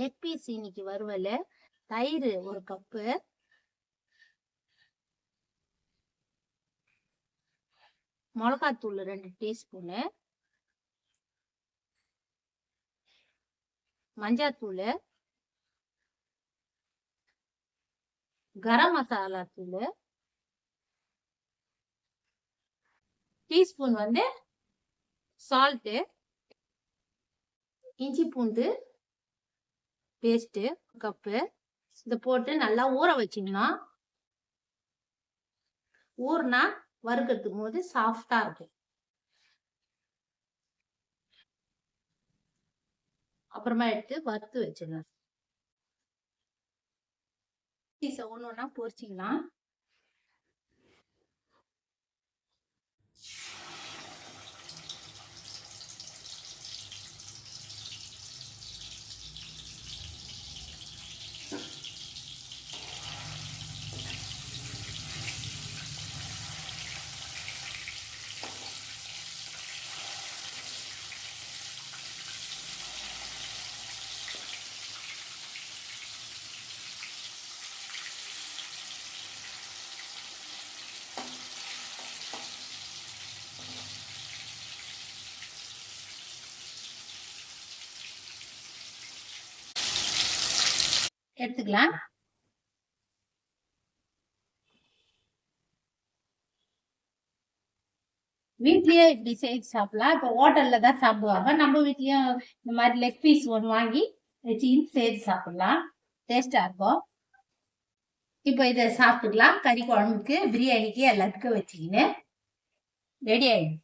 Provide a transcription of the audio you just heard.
Leg piece இன்னைக்கு வறுவல். தயிர் ஒரு கப்பு மிளகாத்தூள் ரெண்டு டீஸ்பூனு மஞ்சாத்தூள் கரம் மசாலா தூள். டீஸ்பூன் வந்து சால்ட்டு இஞ்சி பூண்டு. பேஸ்ட்டு கப்பு இதை போட்டு நல்லா ஊற வச்சிங்கன்னா ஊர்னா வறுக்கிறதுக்கு போது சாஃப்டா இருக்கும். அப்புறமா எடுத்து வறுத்து வச்சிடலாம். பீஸை ஒன்று ஒன்றா பொரிச்சிக்கலாம். எடுத்துக்கலாம். வீட்லயே இப்படி செய்து சாப்பிடலாம். இப்போ ஹோட்டல்ல தான் சாப்பிடுவாங்க. நம்ம வீட்லயும் இந்த மாதிரி லெக் பீஸ் ஒன்று வாங்கி வச்சு செய்து சாப்பிடலாம். டேஸ்டா இருக்கும். இப்போ இதை சாப்பிட்டுக்கலாம். கறி குழம்புக்கு பிரியாணிக்கு எல்லாத்துக்கும் வச்சுக்கின்னு. ரெடி ஆயிடும்